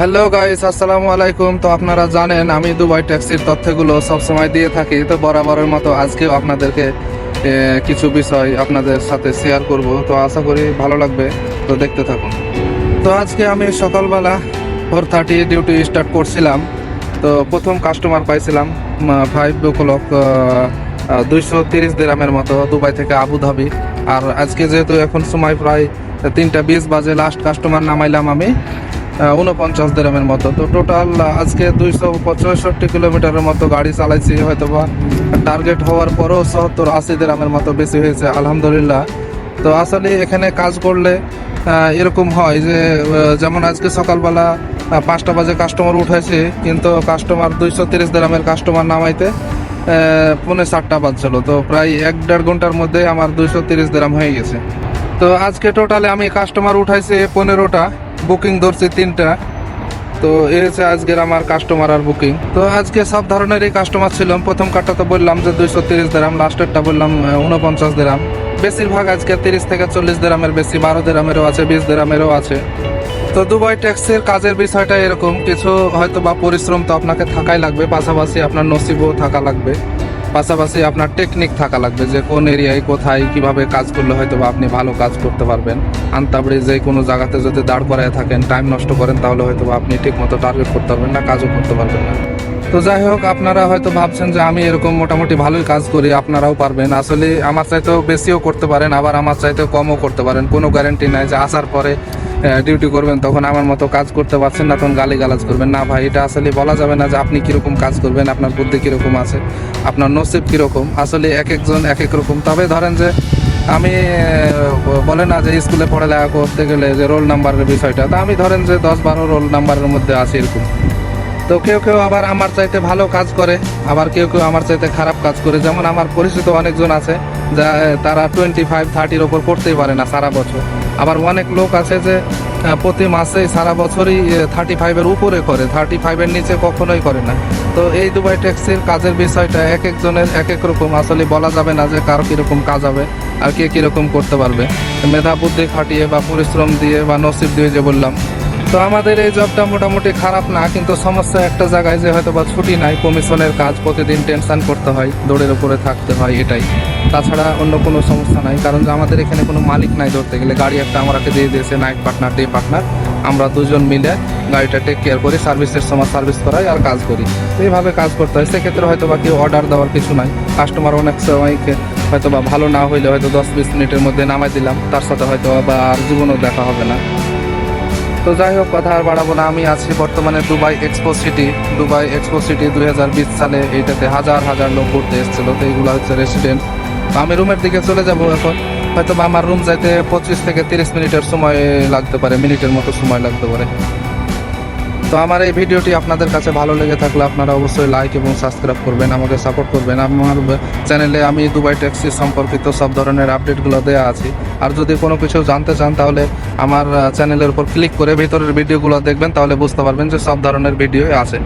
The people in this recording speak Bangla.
হ্যালো গাইস আসসালামু আলাইকুম। তো আপনারা জানেন, আমি দুবাই ট্যাক্সির তথ্যগুলো সবসময় দিয়ে থাকি। তো বরাবরের মতো আজকেও আপনাদেরকে কিছু বিষয় আপনাদের সাথে শেয়ার করব। তো আশা করি ভালো লাগবে। তো দেখতে থাকুন। তো আজকে আমি সকালবেলা ফোর থার্টি ডিউটি স্টার্ট করছিলাম। তো প্রথম কাস্টমার পাইছিলাম ফাইভ ও ক্লক দুইশো তিরিশ দেরামের মতো দুবাই থেকে আবুধাবি আর আজকে যেহেতু এখন সময় প্রায় তিনটা বিশ বাজে লাস্ট কাস্টমার নামাইলাম আমি। উনপঞ্চাশ দেরামের মতো। তো টোটাল আজকে দুইশো পঁয়ষট্টি কিলোমিটারের মতো গাড়ি চালাইছি হয়তো বা টার্গেট হওয়ার পরেও সত্তর আশি দেরামের মতো বেশি হয়েছে, আলহামদুলিল্লাহ। তো আসলে এখানে কাজ করলে এরকম হয় যে যেমন আজকে সকালবেলা পাঁচটা বাজে কাস্টমার উঠাইছে কিন্তু কাস্টমার দুইশো তিরিশ দেরামের কাস্টমার নামাইতে পৌনে সাতটা বাজছিল। তো প্রায় এক দেড় ঘণ্টার মধ্যে আমার দুইশো তিরিশ দেরাম হয়ে গেছে। তো আজকে টোটালে আমি কাস্টমার উঠাইছি পনেরোটা। বুকিং ধরছি তিনটা। তো এই হচ্ছে আজকের আমার কাস্টমার আর বুকিং তো আজকে সব ধরনেরই কাস্টমার ছিলাম। প্রথম কার্ডটা তো বললাম যে দুইশো তিরিশ দেরাম লাস্টেরটা বললাম উনপঞ্চাশ দেরাম বেশিরভাগ আজকে তিরিশ থেকে চল্লিশ দেরামের বেশি, বারো দেরামেরও আছে, বিশ দেরামেরও আছে। তো দুবাই ট্যাক্সের কাজের বিষয়টা এরকম। কিছু হয়তো বা পরিশ্রম তো আপনাকে থাকাই লাগবে, পাশাপাশি আপনার নসিবও থাকা লাগবে। পাশাপাশি আপনার টেকনিক থাকা লাগবে যে কোন এরিয়ায় কোথায় কীভাবে কাজ করলে হয়তো বা আপনি ভালো কাজ করতে পারবেন। আনতাবড়ি যে কোনো জায়গাতে যদি দাঁড় করায় থাকেন টাইম নষ্ট করেন, তাহলে হয়তো বা আপনি ঠিক মতো টার্গেট করতে পারবেন না, কাজও করতে পারবেন না। তো যাই হোক, আপনারা হয়তো ভাবছেন যে আমি এরকম মোটামুটি ভালোই কাজ করি, আপনারাও পারবেন। আসলে আমার চাইতেও বেশিও করতে পারেন, আবার আমার চাইতেও কমও করতে পারেন। কোনো গ্যারেন্টি নাই যে আসার পরে ডিউটি করবেন, তখন আমার মতো কাজ করতে পারছেন না, তখন গালি গালাজ করবেন। না ভাই, এটা আসলে বলা যাবে না যে আপনি কীরকম কাজ করবেন, আপনার বুদ্ধি কীরকম আছে, আপনার নসিব কীরকম। আসলে এক একজন এক এক রকম। তবে ধরেন যে আমি বলে না যে স্কুলে পড়ালেখা করতে গেলে যে রোল নাম্বারের বিষয়টা, তা আমি ধরেন যে দশ বারো রোল নাম্বারের মধ্যে আছি এরকম। তো কেউ কেউ আবার আমার চাইতে ভালো কাজ করে, আবার কেউ কেউ আমার চাইতে খারাপ কাজ করে। যেমন আমার পরিচিত অনেকজন আছে, যা তারা টোয়েন্টি ফাইভ থার্টির ওপর করতেই পারে না সারা বছর। আবার অনেক লোক আছে যে প্রতি মাসে সারা বছরই থার্টি ফাইভের উপরে করে থার্টি ফাইভের নিচে কখনোই করে না। তো এই দুবাই ট্যাক্সির কাজের বিষয়টা এক একজনের এক এক রকম, আসলে বলা যাবে না যে কারও কীরকম কাজ হবে, আর কে কীরকম করতে পারবে। মেধা বুদ্ধি খাটিয়ে বা পরিশ্রম দিয়ে বা নসিব দিয়ে যে বললাম তো আমাদের এই জবটা মোটামুটি খারাপ না, কিন্তু সমস্যা একটা জায়গায় যে হয়তো বা ছুটি নাই, কমিশনের কাজ প্রতিদিন টেনশন করতে হয়, দৌড়ের উপরে থাকতে হয়, এটাই। তাছাড়া অন্য কোনো সমস্যা নাই, কারণ যে আমাদের এখানে কোনো মালিক নাই ধরতে গেলে, গাড়ি একটা আমাকে দিয়ে দিয়েছে নাইট পার্টনার ডে পার্টনার আমরা দুজন মিলে গাড়িটা টেক কেয়ার করি সার্ভিসের সময় সার্ভিস করাই আর কাজ করি। এইভাবে কাজ করতে হয়, সেক্ষেত্রে হয়তো বা কেউ অর্ডার দেওয়ার কিছু নাই। কাস্টমার অনেক সময় হয়তো বা ভালো না হইলে হয়তো দশ বিশ মিনিটের মধ্যে নামাই দিলাম, তার সাথে হয়তো বা আর জীবনও দেখা হবে না। তো যাই হোক, কথা আর বাড়াবো না। আমি আছি বর্তমানে Dubai expo city Dubai expo city দু হাজার বিশ সালে এইটাতে হাজার হাজার লোক ঘুরতে এসেছিল। তো এইগুলো হচ্ছে রেসিডেন্ট আমি রুমের দিকে চলে যাব এখন। হয়তো আমার রুম যাইতে পঁচিশ থেকে তিরিশ মিনিটের সময় লাগতে পারে, মিনিটের মতো সময় লাগতে পারে। তো আমার এই ভিডিওটি আপনাদের কাছে ভালো লেগে থাকলে আপনারা অবশ্যই লাইক এবং সাবস্ক্রাইব করবেন, আমাকে সাপোর্ট করবেন। আমার চ্যানেলে আমি দুবাই ট্যাক্সি সম্পর্কিত সব ধরনের আপডেটগুলো দেওয়া আছি। আর যদি কোনো কিছু জানতে চান, তাহলে আমার চ্যানেলের উপর ক্লিক করে ভিতরের ভিডিওগুলো দেখবেন, তাহলে বুঝতে পারবেন যে সব ধরনের ভিডিও আছে।